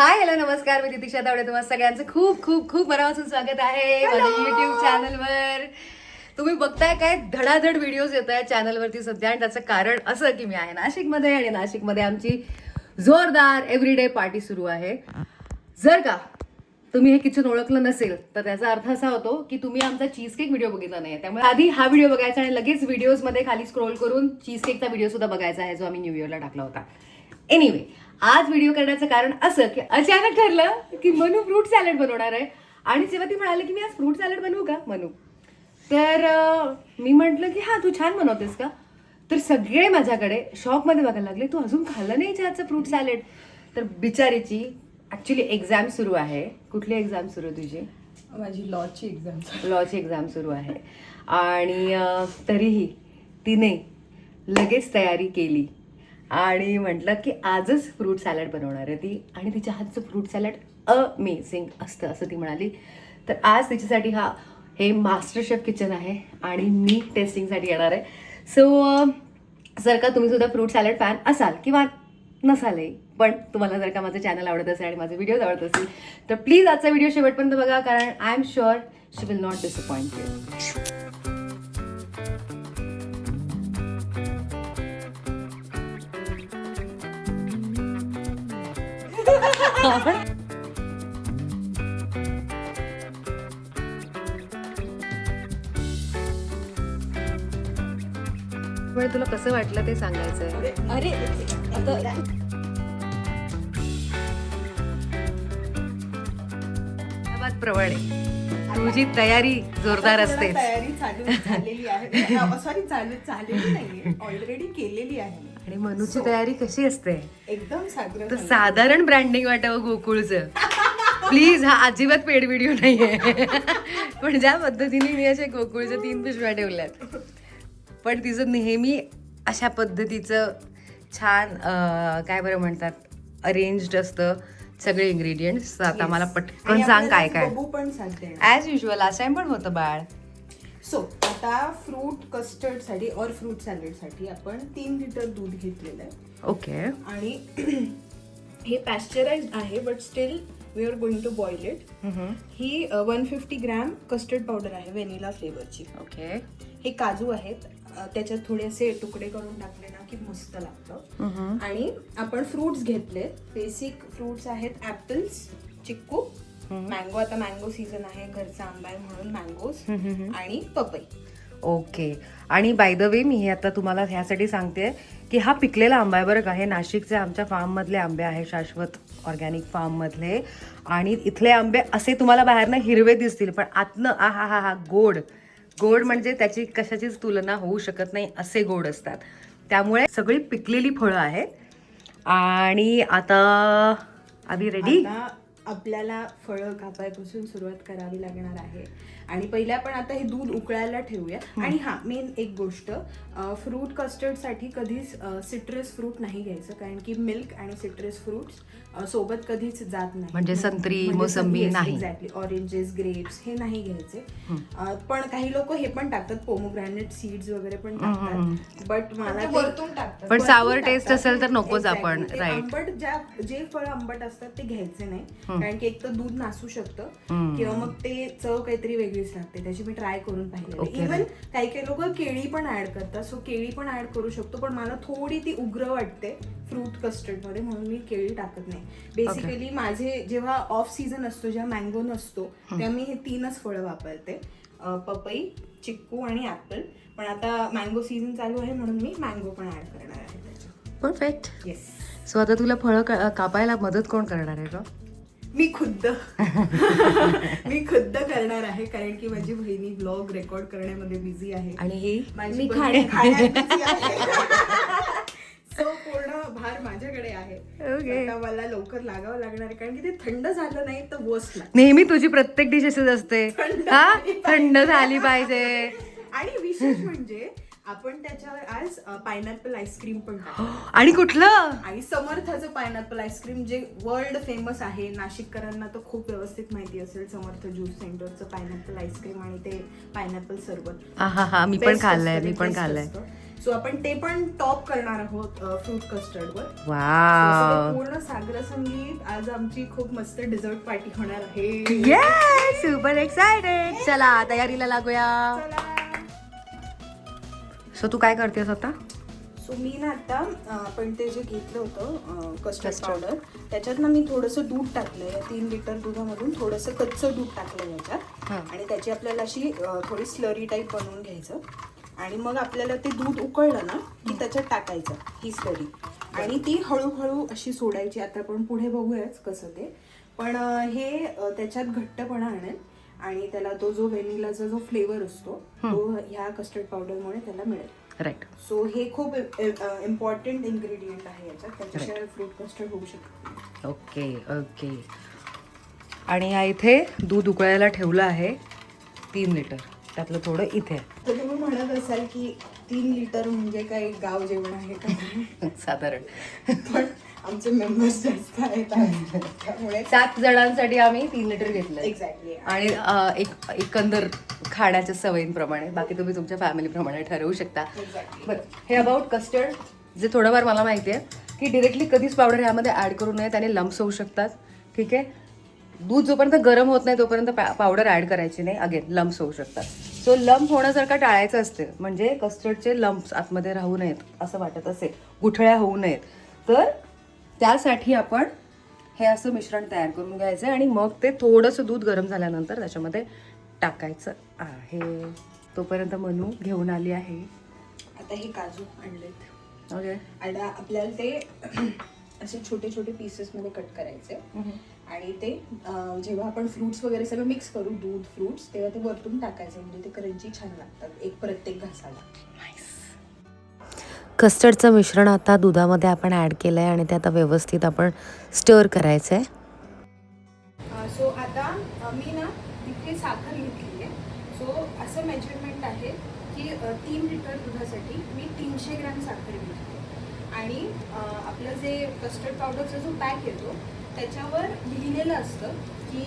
Hi hello नमस्कार. मी तितिक्षा तावडे. तुम्हाला सगळ्यांचं खूप खूप खूप मनापासून स्वागत आहे माझ्या युट्यूब चॅनलवर तुम्ही बघताय काय? धडाधड व्हिडिओज येत आहेत चॅनलवरती सध्या आणि त्याचं कारण असं की मी आहे नाशिकमध्ये आणि नाशिकमध्ये आमची जोरदार एव्हरीडे पार्टी सुरू आहे. जर का तुम्ही हे किचन ओळखलं नसेल तर त्याचा अर्थ असा होतो की तुम्ही आमचा चीज केक व्हिडिओ बघितला नाही त्यामुळे आधी हा व्हिडिओ बघायचा आणि लगेच व्हिडिओजमध्ये खाली स्क्रोल करून चीज केकचा व्हिडिओ सुद्धा बघायचा आहे जो आम्ही न्यू इयरला टाकला होता. एनिवे आज व्हिडिओ करण्याचं कारण असं की अचानक ठरलं की मनू फ्रूट सॅलड बनवणार आहे. आणि जेव्हा ती म्हणाली की मी आज फ्रूट सॅलड बनवू का मनू? तर मी म्हटलं की हां तू छान बनवतेस का? तर सगळे माझ्याकडे शॉपमध्ये बघायला लागले तू अजून खाल्लं नाही चहाचं फ्रूट सॅलेड तर बिचारीची ॲक्च्युली एक्झाम सुरू आहे. कुठली एक्झाम सुरू आहे तुझी? माझी लॉची एक्झाम लॉची एक्झाम सुरू आहे. आणि तरीही तिने लगेच तयारी केली. आणि म्हटलं की आजच फ्रूट सॅलड बनवणार आहे ती. आणि तिच्या हातचं फ्रूट सॅलड अमेझिंग असतं असं ती म्हणाली. तर आज तिच्यासाठी हा हे मास्टर शेफ किचन आहे आणि मी टेस्टिंगसाठी येणार आहे. सो जर का तुम्ही सुद्धा फ्रूट सॅलड फॅन असाल किंवा नसालही पण तुम्हाला जर का माझं चॅनल आवडत असेल आणि माझे व्हिडिओज आवडत असतील तर प्लीज आजचा व्हिडिओ शेवटपर्यंत बघा कारण I am sure she will not disappoint you तुला कसं वाटलं ते सांगायचंय अरे आता प्रवणे. तुझी तयारी जोरदार असते तयारी चालू झालेली आहे. सॉरी चालू झालेली नाहीये. ऑलरेडी केलेली आहे. आणि मनूची तयारी कशी असते? एकदम. साधारण ब्रँडिंग वाटावं गोकुळचं. प्लीज हा अजिबात पेड व्हिडिओ नाहीये. पण ज्या पद्धतीने मी असे गोकुळच्या तीन पिशव्या ठेवल्यात पण तिचं नेहमी अशा पद्धतीचं छान काय बरं म्हणतात अरेंज्ड असतं सगळे इंग्रेडियंट्स आता. मला पटकन सांग काय काय बबू पण सांगते ॲज युजल लास्ट टाइम पण होतं बाळ. सो आता फ्रूट कस्टर्डसाठी और फ्रूट सॅलेडसाठी आपण तीन लिटर दूध घेतलेलं आहे. ओके आणि हे पॅस्चराइज आहे but still we are going to boil it he one fifty gram custard powder आहे व्हॅनिला फ्लेवरची ओके हे काजू आहेत. अ, त्याच्यात थोडे असे तुकडे करून टाकले ना की मस्त लागतं. आणि आपण फ्रुट्स घेतले बेसिक फ्रुट्स आहेत ऍपल्स चिक्कू मँगो आता मँगो सीझन आहे घरचा आंबा आहे म्हणून मँगोज आणि पपई. ओके. आणि बाय द वे मी हे आता तुम्हाला ह्यासाठी सांगते की हा पिकलेला आंबा आहे बरं का. हे नाशिकचे आमच्या फार्ममधले आंबे आहे शाश्वत ऑर्गॅनिक फार्ममधले आणि इथले आंबे असे तुम्हाला बाहेरनं हिरवे दिसतील पण आतनं आ हा हा हा गोड. गोड म्हणजे त्याची कशाचीच तुलना होऊ शकत नाही असे गोड असतात. त्यामुळे सगळी पिकलेली फळं आहेत. आणि आता आम्ही रेडी आपल्याला फळं कापायपासून सुरुवात करावी लागणार आहे. आणि पहिल्या पण आता हे दूध उकळायला ठेवूया. आणि हा मेन एक गोष्ट फ्रूट कस्टर्डसाठी कधीच सिट्रस फ्रूट नाही घ्यायचं. कारण की मिल्क आणि सिट्रस फ्रुट्स सोबत कधीच जात नाही. म्हणजे संत्री, मोसंबी नाही. एक्झॅक्टली ऑरेंजेस ग्रेप्स हे नाही घ्यायचे. पण काही लोक हे पण टाकतात पोमोग्रॅनेट सीड्स वगैरे पण टाकतात. बट मला वरतून टाकतात. पण taste टाकतात. असेल तर नकोच. आपण, right. आंबट ज्या जे फळ आंबट असतात ते घ्यायचे नाही. कारण की एक तर दूध नासू शकतं. किंवा मग ते चव काहीतरी वेगळीच लागते. त्याची मी ट्राय करून पाहिजे इव्हन काही काही लोक केळी पण ऍड करतात. सो केळी पण ऍड करू शकतो. पण मला थोडी ती उग्र वाटते फ्रूट कस्टर्डमध्ये म्हणून मी केळी टाकत नाही. बेसिकली माझे जेव्हा ऑफ सीझन असतो जेव्हा मँगो नसतो तेव्हा मी हे तीनच फळं वापरते. पपई चिक्कू आणि ऍपल पण आता मँगो सीझन चालू आहे म्हणून मी मँगो पण ऍड करणार आहे परफेक्ट येस सो आता तुला फळं कापायला मदत कोण करणार आहे का मी खुद्द. मी खुद्द करणार आहे कारण की माझी बहिणी ब्लॉग रेकॉर्ड करण्यामध्ये बिझी आहे. आणि ही? माझी मी बहीण खाण्यात busy आहे. सो पूर्ण भार माझ्याकडे आहे. Okay. आता मला लवकर लागावं लागणार आहे कारण की ते थंड झालं नाही तर लागतं नेहमी तुझी प्रत्येक डिश अशीच असते. थंड हा? झाली थंड झाली पाहिजे. आणि विशेष म्हणजे आपण त्याच्यावर आज पायनॅपल आईस्क्रीम पण टाकू. आणि कुठलं? आणि समर्थाचं पायनॅपल आईस्क्रीम जे वर्ल्ड फेमस आहे नाशिककरांना तर खूप व्यवस्थित माहिती असेल समर्थ ज्यूस सेंटरचं पायनॅपल आईस्क्रीम आणि ते पायनॅपल सरबत. हा हा हा मी पण खाल्लंय मी पण खाल्लंय. सो आपण ते पण टॉप करणार आहोत फ्रूट कस्टर्ड वर. पूर्ण सागर संगीत आज आमची खूप मस्त डिझर्ट पार्टी होणार आहे. सुपर एक्साइटेड चला तयारीला लागूया. चला. सो तू काय करतेस आता? सो मी ना आता आपण ते जे घेतलं होतं कस्टर्ड. पावडर त्याच्यात ना मी थोडंसं दूध टाकलं या तीन लिटर दुधामधून थोडंसं कच्चं दूध टाकलं याच्यात. आणि त्याची आपल्याला अशी थोडी स्लरी टाईप बनवून घ्यायचं. आणि मग आपल्याला ते दूध उकळलं ना की त्याच्यात टाकायचं ही स्लरी आणि ती हळूहळू अशी सोडायची. आता आपण पुढे बघूयाच कसं ते. पण हे त्याच्यात घट्टपणा आणेल आणि त्याला तो जो व्हॅनिलाचा जो फ्लेवर असतो तो ह्या कस्टर्ड पावडरमुळे त्याला मिळेल. राईट सो हे खूप इम्पॉर्टंट इन्ग्रेडियंट आहे याच्यात. त्याच्याशिवाय फ्रूट कस्टर्ड होऊ शकत. ओके ओके आणि या इथे दूध उकळायला ठेवलं आहे तीन लिटर त्यातलं थोडं इथे. तर तुम्ही म्हणत असाल की तीन लिटर म्हणजे काय गाव जेवण आहे का? साधारण. पण आमचे मेंबर्स जास्त आहेत. त्यामुळे सात जणांसाठी आम्ही तीन लिटर घेतलं एक्झॅक्टली आणि अं, एक एकंदर खाण्याच्या सवयींप्रमाणे बाकी तुम्ही तुमच्या फॅमिलीप्रमाणे ठरवू शकता. एक्झॅक्टली बरं हे अबाउट कस्टर्ड जे थोडंफार मला माहिती आहे की डिरेक्टली कधीच पावडर ह्यामध्ये ॲड करू नये त्याने लम्स होऊ शकतात. ठीक आहे? दूध जोपर्यंत गरम होत नाही तोपर्यंत पावडर ॲड करायची नाही. अगेन लम्स होऊ शकतात. सो लम्प होण्यासारखं टाळायचं असते म्हणजे कस्टर्डचे लम्प्स आतमध्ये राहू नयेत असं वाटत असेल. गुठळ्या होऊ नयेत. तर त्यासाठी आपण हे असं मिश्रण तयार करून घ्यायचं आणि मग ते थोडंसं दूध गरम झाल्यानंतर त्याच्यामध्ये टाकायचं आहे. तोपर्यंत मनू घेऊन आली आहे. आता हे काजू आणलेत. ओके. आता आपल्याला ते असे छोटे छोटे पीसेस मध्ये कट करायचे. आणि ते जेव्हा आपण फ्रुट्स वगैरे सगळं मिक्स करू दूध फ्रुट्स तेव्हा ते वरतून टाकायचं. म्हणजे ते करंजी छान लागतात. एक प्रत्येक घासाला. कस्टर्डचं मिश्रण आता दुधामध्ये आपण ॲड केलं आहे आणि ते आता व्यवस्थित आपण स्टर करायचं आहे सो आता मी ना इथे साखर घेतली आहे सो असं मेजरमेंट आहे की तीन लिटर दुधासाठी मी तीनशे ग्रॅम साखर घेतली आणि आपलं जे कस्टर्ड पावडरचा जो पॅक येतो त्याच्यावर लिहिलेलं असतं की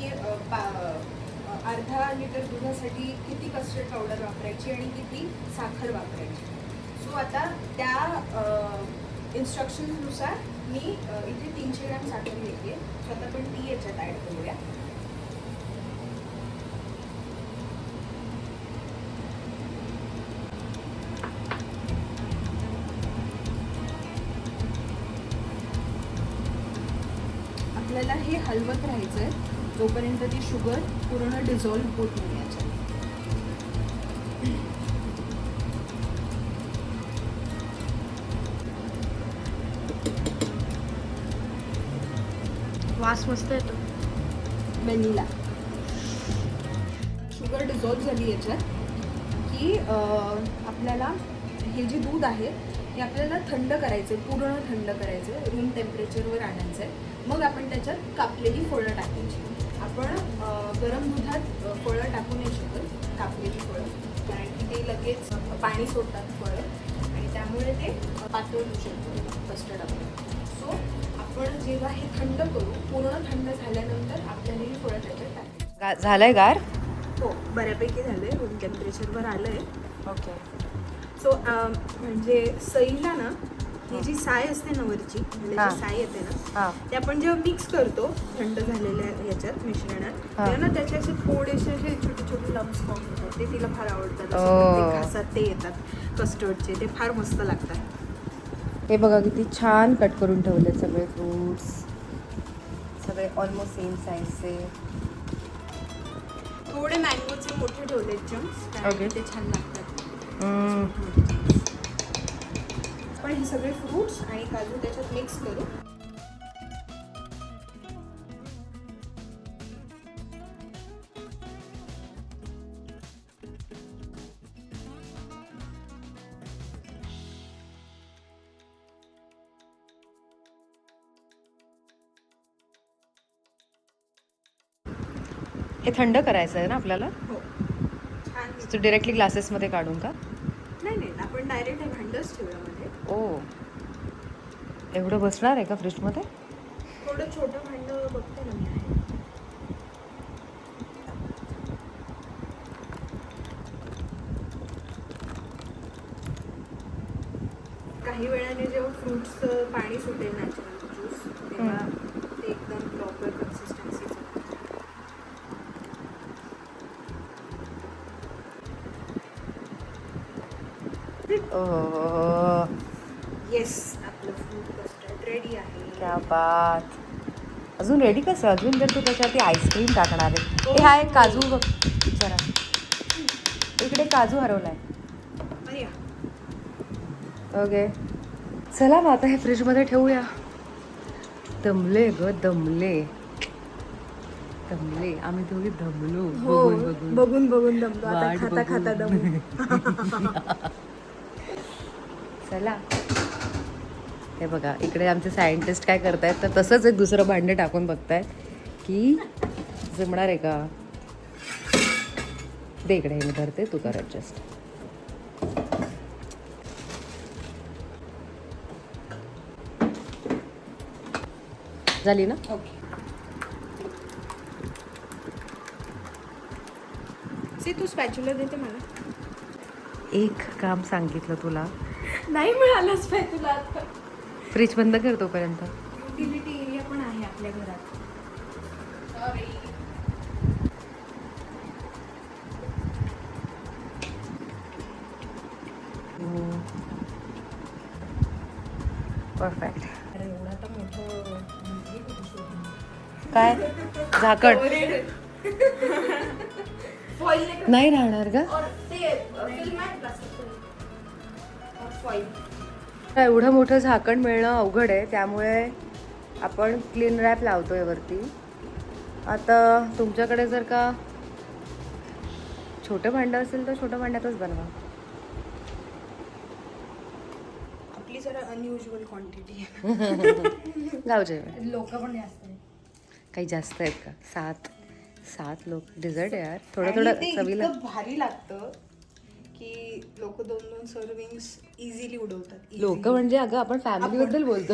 अर्धा लिटर दुधासाठी किती कस्टर्ड पावडर वापरायची आणि किती साखर वापरायची. तो आता त्या इन्स्ट्रक्शन्सनुसार मी इथे तीनशे ग्रॅम साखर घेते. सो आता आपण ती याच्यात ॲड करूया. आपल्याला हे हलवत राहायचं आहे जोपर्यंत ती शुगर पूर्ण डिझॉल्व्ह होत नाही याच्यात. वास मस्त येतो. व्हॅनिला शुगर डिझॉल्व झाली याच्यात की आपल्याला हे जे दूध आहे हे आपल्याला थंड करायचं पूर्ण थंड करायचं रूम टेम्परेचरवर आणायचं आहे मग आपण त्याच्यात कापलेली फळं टाकायची. आपण गरम दुधात फळं टाकू नाही शकत कापलेली फळं. कारण की ते लगेच पाणी सोडतात फळं. आणि त्यामुळे ते पातळ होऊ शकतं कस्टर्ड आपलं. आपण जेव्हा हे थंड करू पूर्ण थंड झाल्यानंतर आपल्याला ही फळं त्याच्यात टाकायची गा- झालंय गार? हो बऱ्यापैकी झालंय. रूम टेम्परेचरवर आलंय. ओके सो म्हणजे सईला ना ही जी साय असते ना वरची म्हणजे हा. जी साय येते ना हां. ते आपण जेव्हा मिक्स करतो थंड झालेल्या याच्यात मिश्रणात हा. तेव्हा ना त्याचे असे थोडेसे असे छोटे छोटे लम्स फॉर्म होतात. ते तिला फार आवडतात. असे. प्रत्येक घासात ते येतात. कस्टर्डचे ते फार मस्त लागतात. हे बघा किती छान कट करून ठेवले सगळे फ्रुट्स सगळे ऑलमोस्ट सेम साईजचे थोडे मँगोचे मोठे ठेवले Okay. ते छान लागतात. पण हे सगळे फ्रुट्स आणि काजू त्याच्यात मिक्स करू थंड करायचं आहे ना आपल्याला? हो. डिरेक्टली ग्लासेसमध्ये काढून का? नाही नाही. आपण डायरेक्ट भांडच ठेवूया मध्ये. ओ. एवढं बसणार आहे का फ्रीजमध्ये थोडं छोटं भांड बघते ना मी काही वेळाने जेव्हा फ्रुट्सचं पाणी सुटेल नॅचरल येस आपलं फ्रूट कस्टर्ड रेडी आहे. क्या बात. अजून रेडी कसं? अजून जर तू त्याच्यावरती आईस्क्रीम टाकणार आहे. हे. हा एक काजू बघ. जरा. इकडे काजू हरवलाय. ओके. चला मग आता हे फ्रीजमध्ये ठेवूया. दमले ग दमले. दमले. आम्ही दोघी दमलो. हो बघून बघून. दमलो. आता खाता खाता. दमलो चला हे बघा इकडे आमचे सायंटिस्ट काय करतायत तर तसंच एक दुसरं भांडे टाकून बघतायत की जमणार आहे का? दे इकडे हे मी धरते तू कर ॲडजस्ट झाली ना? ओके. सी तू स्पॅच्युलर देते मला. एक काम सांगितलं तुला. नाही मिळालं स्पॅच्युला आता. फ्रीज बंद कर तोपर्यंत. युटिलिटी एरिया पण आहे आपल्या घरात. परफेक्ट अरे एवढा तर मोठं काय? झाकण. फॉईल नाही राहणार का ते फिल्म फॉईल एवढं मोठं झाकण मिळणं अवघड आहे. त्यामुळे आपण क्लीन रॅप लावतोय वरती. आता तुमच्याकडे जर का छोटं भांडं असेल तर छोटं भांड्यातच बनवा. आपली जरा अनयुजल क्वांटिटी आहे गावचे लोक पण जास्त काही जास्त आहेत का? सात सात लोक. डिझर्ट यार. थोडं थोडं चवीला. भारी लागतं. की लोक दोन दोन सर्विंग्स इझिली उडवतात. लोक म्हणजे अगं आपण फॅमिली बद्दल बोलतो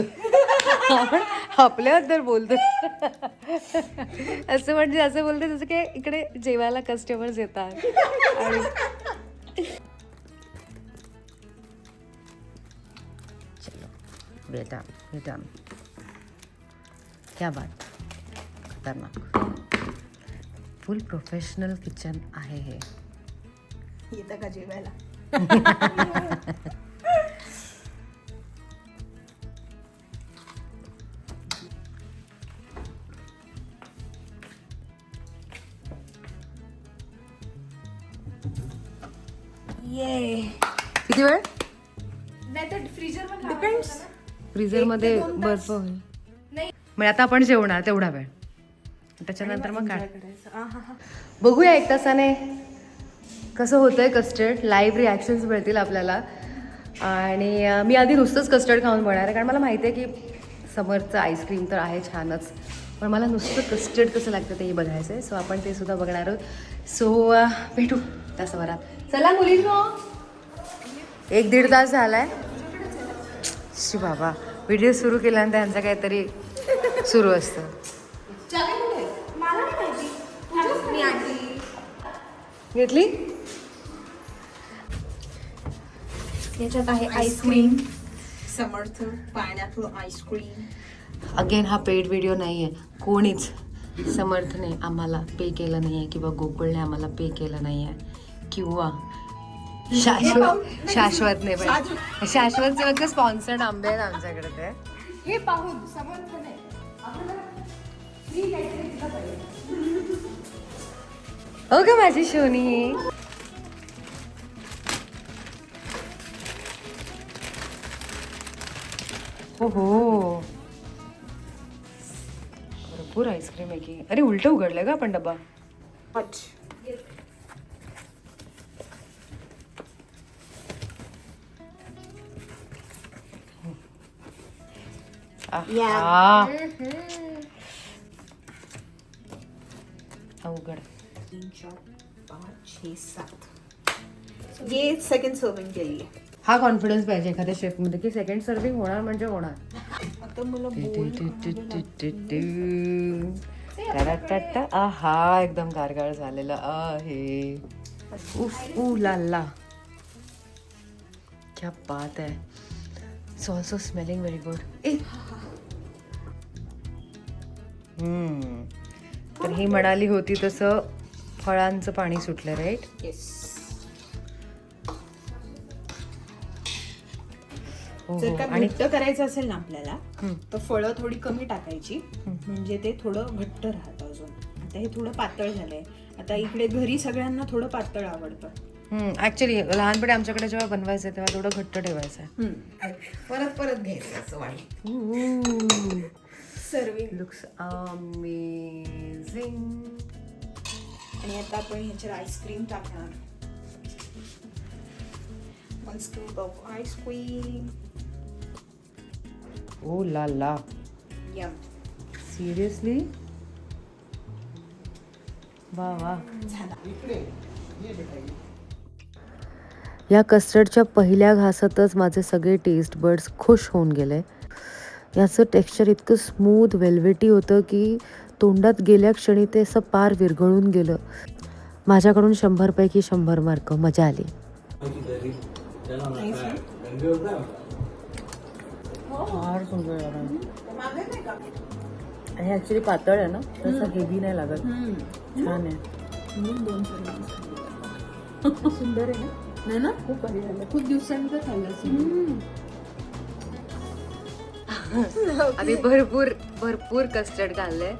आपण आपल्याबद्दल बोलतो असं म्हणजे असं बोलतो जसं की इकडे जेवायला कस्टमर्स येतात. आणि चलो बेटा बेटा क्या बात. खतरनाक. फुल प्रोफेशनल किचन आहे हे. येतं का जेवायला? ये किती वेळ? नाही तर फ्रीजर डिपेंड्स ते दोन बर्फ. होईल नाही. मग आता आपण जेवणार तेवढा वेळ. त्याच्यानंतर मग काय. बघूया एक तासाने. कसं होतंय कस्टर्ड लाईव्ह रिॲक्शन्स मिळतील आपल्याला. आणि मी आधी नुसतंच कस्टर्ड खाऊन बघणार आहे कारण मला माहिती आहे की समरचं आईस्क्रीम तर आहे छानच. पण मला नुसतं कस्टर्ड कसं लागतं तेही बघायचं आहे सो आपण ते सुद्धा बघणार आहोत. सो भेटू तासाभरात चला मुलींनो. एक दीड तास झालाय. शी बाबा व्हिडिओ सुरू केल्यानंतर त्यांचं काहीतरी सुरू असतं. घेतली? याच्यात आहे ice cream Samarth pineapple ice cream again हा पेड व्हिडिओ नाही आहे कोणीच समर्थने आम्हाला पे केलं नाही आहे किंवा गोकुळने आम्हाला पे केलं नाही आहे किंवा शाश्वत शाश्वतने पण. शाश्वतचे फक्त स्पॉन्सर्ड आंबे आहेत आमच्याकडे ते. हे पाहून समर्थ नाही आपल्याला free काहीतरी दिलं पाहिजे. हो माझी शोनी हो हो भरपूर आईस्क्रीम आहे की अरे उलट उघडलंय का आपण डबा आहा. अवघड तीन चार पाच छः सात। ये सेकंड सर्विंग के लिए। हा कॉन्फिडन्स पाहिजे एखाद्या शेफमध्ये की सेकंड सर्विंग होणार म्हणजे होणार. आहा एकदम गारगार झालेला आहे. उफ ऊ क्या बात आहे. It's also smelling very good ए. तर ही म्हणाली होती तसं फळांचं पाणी सुटलं राईट येस जर हो. का घट्ट करायचं असेल ना आपल्याला. तर फळं थोडी कमी टाकायची. म्हणजे ते थोडं घट्ट राहतं अजून. आता हे थोडं पातळ झालंय. आता इकडे घरी सगळ्यांना थोडं पातळ आवडतं. ऍक्च्युली लहानपणी आमच्याकडे जेव्हा बनवायचं तेव्हा थोडं घट्ट ठेवायचं. हम्म. परत परत घ्यायचं असं सर्विंग लुक्स अमेझिंग आणि आता आपण ह्याच्यात आईस्क्रीम टाकणार. One scoop of ice cream oh la la. Yum seriously वा वा. झाला. या कस्टर्डच्या पहिल्या घासातच माझे सगळे टेस्ट बर्ड्स खुश होऊन गेले. याचं टेक्स्चर इतकं स्मूथ वेल्वेटी होतं की तोंडात गेल्या क्षणी ते असं पार विरघळून गेलं. माझ्याकडून शंभरपैकी शंभर मार्क मजा आली. फार सुंदर आणि ऍक्च्युली पातळ आहे ना तसं हेवी नाही लागत. छान आहे. दोन सुंदर आहे ना? नाही ना? खूप भारी झालं. खूप दिवसांनी तर खाल्लं आम्ही भरपूर भरपूर कस्टर्ड खाल्लंय.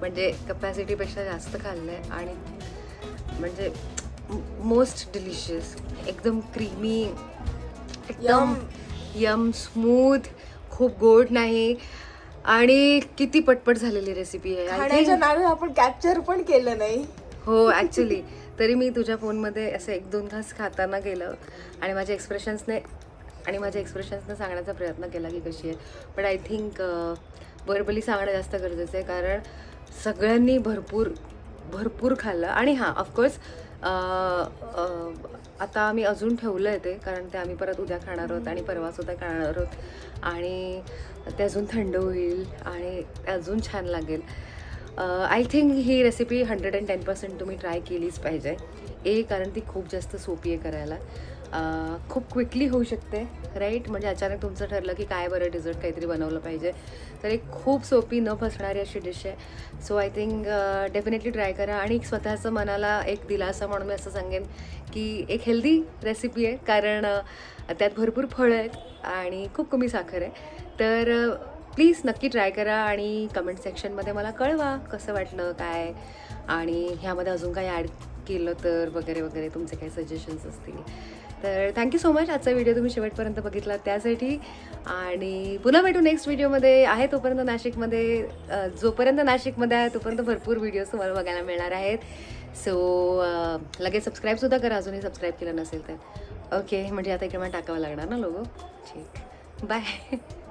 म्हणजे कपॅसिटीपेक्षा जास्त खाल्लंय. आणि म्हणजे मोस्ट डिलिशियस एकदम क्रीमी एकदम यम स्मूथ खूप गोड नाही आणि किती पटपट झालेली रेसिपी आहे. नावे आपण कॅप्चर पण केलं नाही. हो ॲक्च्युली तरी मी तुझ्या फोनमध्ये असं एक दोन घास खाताना गेलं आणि माझ्या एक्सप्रेशन्सने आणि माझ्या एक्सप्रेशन्सने सांगण्याचा प्रयत्न केला की कशी आहे. बट आय थिंक वर्बली सांगणं जास्त गरजेचं आहे कारण सगळ्यांनी भरपूर भरपूर खाल्लं. आणि हां ऑफकोर्स आता आम्ही अजून ठेवलं आहे ते कारण ते आम्ही परत उद्या खाणार आहोत आणि परवासुद्धा खाणार आहोत. आणि ते अजून थंड होईल आणि अजून छान लागेल. I think he recipe hundred and ten percent तुम्ही ट्राय केलीच पाहिजे. ए कारण ती खूप जास्त सोपी आहे करायला. खूप क्विकली होऊ शकते राईट म्हणजे अचानक तुमचं ठरलं की काय बरं डिझर्ट काहीतरी बनवलं पाहिजे. तर एक खूप सोपी न फसणारी अशी डिश आहे. So I think definitely try करा. आणि स्वतःचं मनाला एक दिलासा म्हणून मी असं सांगेन की एक हेल्दी रेसिपी आहे. कारण त्यात भरपूर फळं आहेत आणि खूप कमी साखर आहे. तर प्लीज नक्की ट्राय करा आणि कमेंट सेक्शनमध्ये मला कळवा कसं वाटलं काय? आणि ह्यामध्ये अजून काही ॲड केलं तर वगैरे वगैरे तुमचे काही सजेशन्स असतील. तर थँक्यू सो मच आजचा व्हिडिओ तुम्ही शेवटपर्यंत बघितला त्यासाठी. आणि पुन्हा भेटू नेक्स्ट व्हिडिओमध्ये आहे तोपर्यंत नाशिकमध्ये जोपर्यंत नाशिकमध्ये आहे तोपर्यंत भरपूर व्हिडिओज तुम्हाला बघायला मिळणार आहेत. सो लगेच सबस्क्राईबसुद्धा करा. अजूनही सबस्क्राईब केलं नसेल तर. ओके म्हणजे आता इकडे मला टाकावं लागणार ना लोगो ठीक. बाय